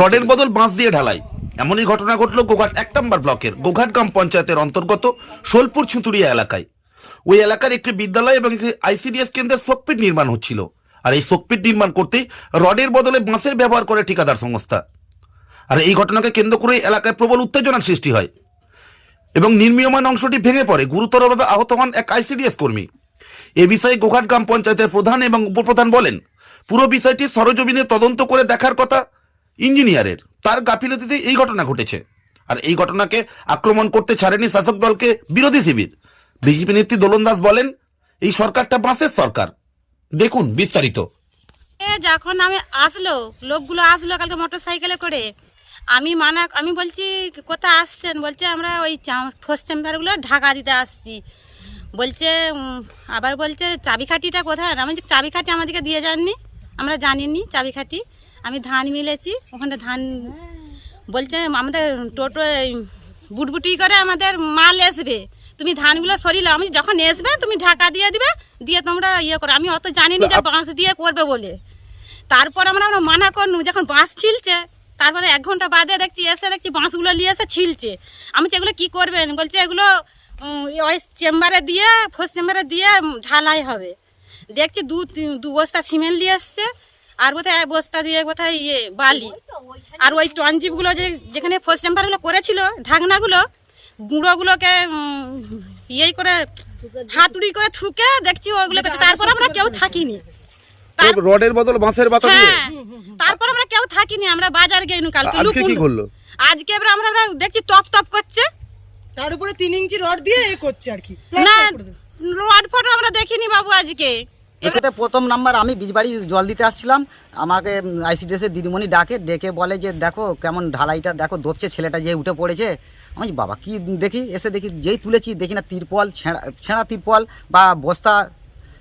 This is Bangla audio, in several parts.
রডের বদল বাঁশ দিয়ে ঢালাই। এমনই ঘটনা ঘটল গোঘাট এক নম্বর ব্লকের গোঘাট গ্রাম পঞ্চায়েতের অন্তর্গত সোলপুর ছুতুরিয়া এলাকায়। ওই এলাকার একটি বিদ্যালয় এবং একটি আইসিডিএস কেন্দ্রের শোকপিট নির্মাণ হচ্ছিল। আর এই শোকপিট নির্মাণ করতে রডের বদলে বাঁশের ব্যবহার করে ঠিকাদার সংস্থা। আর এই ঘটনাকে কেন্দ্র করে এলাকায় প্রবল উত্তেজনার সৃষ্টি হয়। এবং নির্মীয়মান অংশটি ভেঙে পড়ে গুরুতরভাবে আহত হন এক আইসিডিএস কর্মী। এ বিষয়ে গোঘাট গ্রাম পঞ্চায়েতের প্রধান এবং উপপ্রধান বলেন পুরো বিষয়টি সরজমিনে তদন্ত করে দেখার কথা ইঞ্জিনিয়ারের। তার গাফিলতিতে এই ঘটনা ঘটেছে। আর এই ঘটনাকে আক্রমণ করতে ছাড়েনি শাসক দলকে বিরোধী শিবির। বিজেপি নেত্রী দোলন দাস বলেন, এই সরকারটা বাঁশের সরকার। দেখুন বিস্তারিত। যখন আমি আসলো, লোকগুলো আসলো কালকে মোটর সাইকেলে করে। আমি মানা, আমি বলছি, কোথায় আসছেন? বলছে, আমরা ওই ফার্স্ট চেম্বারগুলো ঢাকা দিতে আসছি। বলছে আবার বলছে চাবিখাটিটা কোথায়? আমি চাবিখাটি আমাদেরকে দিয়ে যাননি। আমরা জানিনি চাবিখাটি আমি ধান মিলেছি ওখানে ধান বলছে আমাদের টোটো বুটবুটি করে আমাদের মাল আসবে। তুমি ধানগুলো সরিলে আমি যখন আসবে তুমি ঢাকা দিয়ে দিবে দিয়ে তোমরা ইয়ে করো। আমি অত জানিনি যে বাঁশ দিয়ে করবে বলে। তারপর আমরা আমরা মানা করলুম যখন বাঁশ ছিলছে তারপরে এক ঘণ্টা বাদে দেখছি এসে দেখছি বাঁশগুলো নিয়ে এসে ছিলছে। আমি এগুলো কী করবেন? বলছে এগুলো ওই চেম্বারে দিয়ে ফোর্স চেম্বারে দিয়ে ঢালাই হবে। দেখছি দু তিন- দু বস্তা সিমেন্ট নিয়ে এসছে। আর বোধহয় এক বস্তা দিয়ে কোথায় ইয়ে বালি। আর ওই টনজিপগুলো যে যেখানে ফার্স্ট চেম্বারগুলো করেছিল ঢাকনাগুলো গুঁড়োগুলোকে ইয়ে করে হাতুড়ি করে ঠুকে দেখছি ওগুলো তারপর আমরা কেউ থাকিনি। তার- রডের বদল বাঁশের বাতা হ্যাঁ তারপর আমরা কেউ থাকিনি আমরা বাজার গেইনু কালকে আজকে কি করল? আজকে এবার আমরা দেখছি টপ টপ করছে। তার উপরে তিন ইঞ্চি রড দিয়ে এ করছে আর কি। না রড ফটো আমরা দেখিনি বাবু আজকে। এসেতে প্রথম নাম্বার আমি বীজবাড়ি জল দিতে আসছিলাম। আমাকে আইসিডিএসের দিদিমণি ডাকে ডেকে বলে যে দেখো কেমন ঢালাইটা দেখো দোপছে ছেলেটা যে উঠে পড়েছে। আমি বাবা কি দেখি? এসে দেখি যেই তুলেছি দেখি না তিরপল ছেঁড়া ছেঁড়া তিরপল বা বস্তা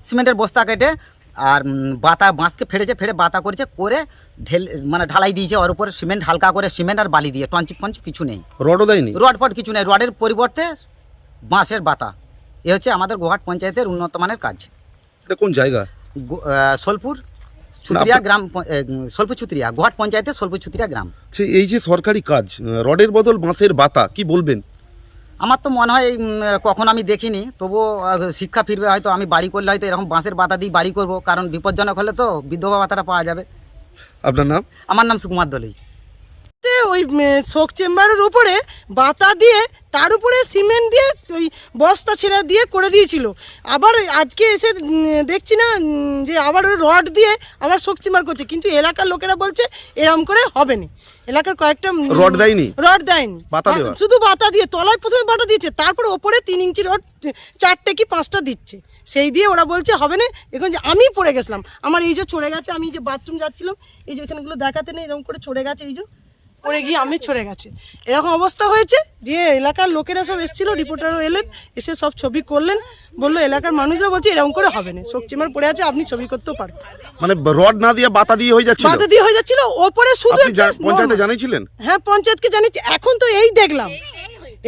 সিমেন্টের বস্তা কেটে আর বাতা বাঁশকে ফেড়েছে ফেড়ে বাতা করেছে করে ঢেল মানে ঢালাই দিয়েছে ওর উপর সিমেন্ট হালকা করে সিমেন্ট আর বালি দিয়ে টঞ্চিপ ফঞ্চিপ কিছু নেই। রডও দেয়নি? রড ফড কিছু নেই রডের পরিবর্তে বাঁশের বাতা। এ হচ্ছে আমাদের গোহাট পঞ্চায়েতের উন্নত মানের কাজ। এটা কোন জায়গা? সোলপুর ছুত্রিয়া গ্রাম সোলপুর ছুত্রিয়া গোহাট পঞ্চায়েতের সোলপুর ছুত্রিয়া গ্রাম। এই যে সরকারি কাজ রডের বদল বাঁশের বাতা কি বলবেন? আমার তো মনে হয় কখন আমি দেখিনি তবুও শিক্ষা ফিরবে হয়তো আমি বাড়ি করলে হয়তো এরকম বাঁশের বাতা দিয়ে বাড়ি করব কারণ বিপজ্জনক হলে তো বিধবা বাতাটা পাওয়া যাবে। আপনার নাম? আমার নাম সুকুমার দলই। ওই শোক চেম্বারের উপরে বাতা দিয়ে তার উপরে সিমেন্ট দিয়ে ওই বস্তা ছেঁড়া দিয়ে করে দিয়েছিল। আবার আজকে এসে দেখছি না যে আবার ওই রড দিয়ে আবার শোক চেম্বার করছে। কিন্তু এলাকার লোকেরা বলছে এরম করে হবে না এলাকার কয়েকটা রড দেয়নি? রড দেয়নি। শুধু বাতা দিয়ে তলায় প্রথমে বাতা দিয়েছে তারপর ওপরে তিন ইঞ্চি রড চারটে কি পাঁচটা দিচ্ছে। সেই দিয়ে ওরা বলছে হবে না এখন যে আমি পড়ে গেছিলাম। আমার এই যে চড়ে গেছে আমি যে বাথরুম যাচ্ছিলাম এই যে এখানেগুলো দেখাতে নেই এরকম করে চড়ে গেছে এই যে। পড়ে গিয়ে আমি ছড়ে গেছে। এরকম অবস্থা হয়েছে যে এলাকার লোকেরা সব এসেছিল রিপোর্টারও এলেন এসে সব ছবি করলেন বলল এলাকার মানুষরা বলছে এরকম করে হবে না। শোকচিমার পড়ে আছে আপনি ছবি করতেও পারতেন মানে রড না দিয়ে বাতা দিয়ে হয়ে যাচ্ছিল? বাধা দিয়ে হয়ে যাচ্ছিল ওপরে শুধু পঞ্চায়েতে জানিয়েছিলেন? হ্যাঁ পঞ্চায়েতকে জানিয়েছি এখন তো এই দেখলাম।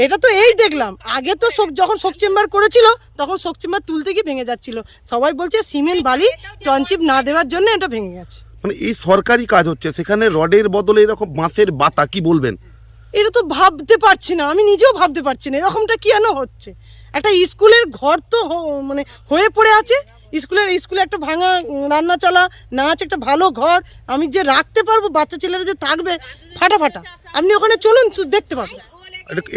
এটা তো এই দেখলাম। আগে তো শোক যখন শোক চেম্বার করেছিল তখন শোক চেম্বার তুলতে গিয়ে ভেঙে যাচ্ছিল। সবাই বলছে সিমেন্ট বালি টনচিপ না দেওয়ার জন্য এটা ভেঙে গেছে। মানে এই সরকারি কাজ হচ্ছে সেখানে রডের বদলে এরকম বাঁশের বাতা কি বলবেন? এটা তো ভাবতে পারছি না আমি নিজেও ভাবতে পারছি না এরকমটা কেন হচ্ছে? একটা স্কুলের ঘর তো মানে হয়ে পড়ে আছে স্কুলের স্কুলে একটা ভাঙা রান্না চালা নাচ একটা ভালো ঘর আমি যে রাখতে পারব বাচ্চা ছেলেরা যে থাকবে ফাটা ফাটা আপনি ওখানে চলুন দেখতে পাবেন।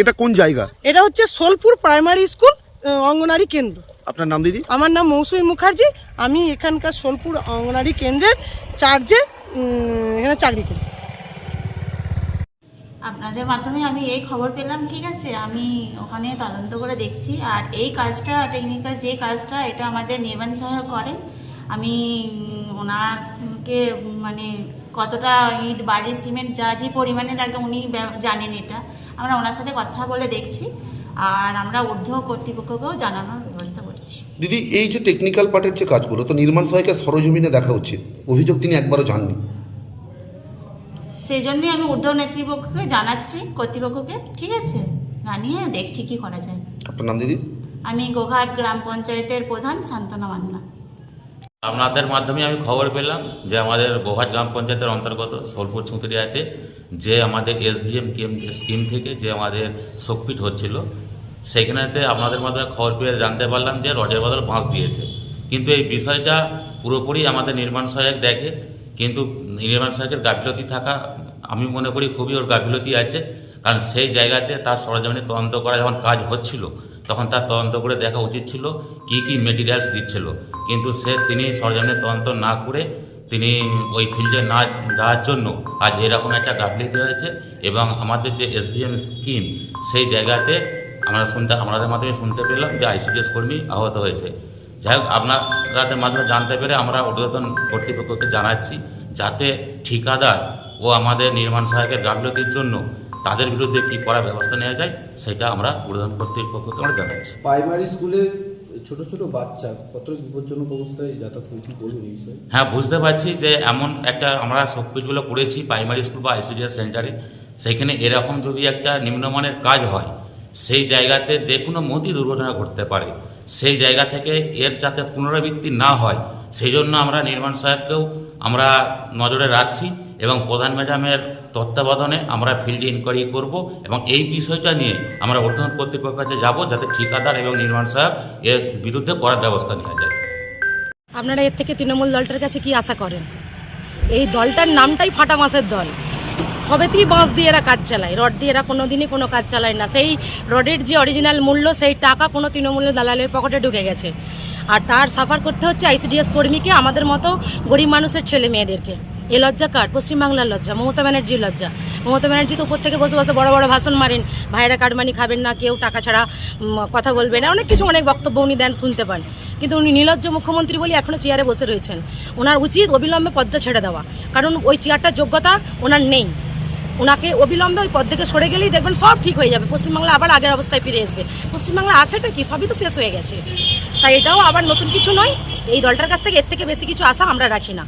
এটা কোন জায়গা? এটা হচ্ছে সোলপুর প্রাইমারি স্কুল অঙ্গনারী কেন্দ্র। আপনার নাম দিদি? আমার নাম মৌসুমী মুখার্জি। আমি এখানকার সোলপুর অঙ্গনারী কেন্দ্রের চার্জে এখানে চাকরি করি। আপনাদের মাধ্যমে আমি এই খবর পেলাম ঠিক আছে? আমি ওখানে তদন্ত করে দেখছি। আর এই কাজটা টেকনিক্যাল যে কাজটা এটা আমাদের নির্মাণ সহায়ক করেন। আমি উম, ওনারকে মানে কতটা ইট বালি সিমেন্ট যা যে পরিমাণে লাগে উনি জানেন এটা। আমরা ওনার সাথে কথা বলে দেখছি। আর আমরা ঊর্ধ্ব কর্তৃপক্ষকেও করছি দিদি এই যে টেকনিক্যাল পার্টের যে কাজগুলো তো নির্মাণ সহায়কের সরজমিনে দেখা উচিত। অভিযোগ তিনি একবারও জাননি। সেই জন্যই আমি ঊর্ধ্ব নেতৃপক্ষকে জানাচ্ছি কর্তৃপক্ষকে। ঠিক আছে জানিয়ে দেখছি কি করা যায়। আপনার নাম দিদি? আমি গোঘাট গ্রাম পঞ্চায়েতের প্রধান শান্তনা মান্না। আপনাদের মাধ্যমে আমি খবর পেলাম যে আমাদের গোহাট গ্রাম পঞ্চায়েতের অন্তর্গত সোলপুর ছুঁতরিয়াতে যে আমাদের এসভিএম স্কিম থেকে যে আমাদের শোকপিট হচ্ছিল সেখানেতে আপনাদের মাধ্যমে খবর পেয়ে জানতে পারলাম যে রজের বদল বাঁশ দিয়েছে। কিন্তু এই বিষয়টা পুরোপুরি আমাদের নির্মাণ সহায়ক দেখে, কিন্তু নির্মাণ সহায়কের গাফিলতি থাকা, আমি মনে করি খুবই ওর গাফিলতি আছে। কারণ সেই জায়গাতে তার সরজমিনে তদন্ত করা যখন কাজ হচ্ছিল, তখন তার তদন্ত করে দেখা উচিত ছিল কি কি মেটেরিয়ালস দিচ্ছিল। কিন্তু সে তিনি সরজমিনে তদন্ত না করে তিনি ওই ফিল্ডে না যাওয়ার জন্য আজ এরকম একটা গাফিলতি হয়েছে এবং আমাদের যে এসবিএম স্কিম সেই জায়গাতে আমরা শুনতে আমাদের মাধ্যমে শুনতে পেলাম যে আইসিডিএস কর্মী আহত হয়েছে। যাই হোক আপনাদের মাধ্যমে জানতে পেরে আমরা ঊর্ধ্বতন কর্তৃপক্ষকে জানাচ্ছি যাতে ঠিকাদার ও আমাদের নির্মাণ সহায়কের গাফিলতির জন্য তাদের বিরুদ্ধে কী করার ব্যবস্থা নেওয়া যায় সেটা আমরা ঊর্ধ্বতন কর্তৃপক্ষকে আমরা জানাচ্ছি। প্রাইমারি স্কুলের ছোট ছোট বাচ্চা কত বিপজ্জনক অবস্থায় যাতায়াত করছে বলুন এই বিষয়ে। হ্যাঁ বুঝতে পারছি যে এমন একটা আমরা শোকপিটগুলো করেছি প্রাইমারি স্কুল বা আইসিডিএস সেন্টারে। সেখানে এরকম যদি একটা নিম্নমানের কাজ হয় সেই জায়গাতে যে কোনো মতি দুর্ঘটনা ঘটতে পারে। সেই জায়গা থেকে এর যাতে পুনরাবৃত্তি না হয়, সেই জন্য আমরা নির্মাণ সাহেবকেও আমরা নজরে রাখছি এবং প্রধান ম্যাডামের তত্ত্বাবধানে আমরা ফিল্ডে ইনকোয়ারি করব এবং এই বিষয়টা নিয়ে আমরা ঊর্ধ্বতন কর্তৃপক্ষের কাছে যাব যাতে ঠিকাদার এবং নির্মাণ সাহেব এর বিরুদ্ধে করার ব্যবস্থা নেওয়া যায়। আপনারা এর থেকে তৃণমূল দলটার কাছে কি আশা করেন? এই দলটার নামটাই ফাটা মাসের দল। সবেতেই বাঁশ দিয়ে এরা কাজ চালায়। রড দিয়ে এরা কোনো দিনই কোনো কাজ চালায় না। সেই রডের যে অরিজিনাল মূল্য, সেই টাকা কোনো তৃণমূলের দালালের পকেটে ঢুকে গেছে। আর তার সাফার করতে হচ্ছে আইসিডিএস কর্মীকে, আমাদের মতো গরিব মানুষের ছেলে মেয়েদেরকে। এ লজ্জা কার? পশ্চিমবাংলার লজ্জা, মমতা ব্যানার্জির লজ্জা। মমতা ব্যানার্জি তো উপর থেকে বসে বসে বড় বড় ভাষণ মারেন। ভাইয়েরা কাটমানি খাবেন না, কেউ টাকা ছাড়া কথা বলবে না। অনেক কিছু, অনেক বক্তব্য উনি দেন, শুনতে পান। কিন্তু উনি নির্লজ্জ মুখ্যমন্ত্রী বলে এখনও চেয়ারে বসে রয়েছেন। ওনার উচিত অবিলম্বে পদটা ছেড়ে দেওয়া। কারণ ওই চেয়ারটার যোগ্যতা ওনার নেই। ওনাকে অবিলম্বে ওই পদ থেকে সরে গেলেই দেখবেন সব ঠিক হয়ে যাবে। পশ্চিমবাংলা আবার আগের অবস্থায় ফিরে আসবে। পশ্চিমবাংলা আছেটা কি? সবই তো শেষ হয়ে গেছে। তাই এটাও আবার নতুন কিছু নয়। এই দলটার কাছ থেকে এর থেকে বেশি কিছু আশা আমরা রাখি না।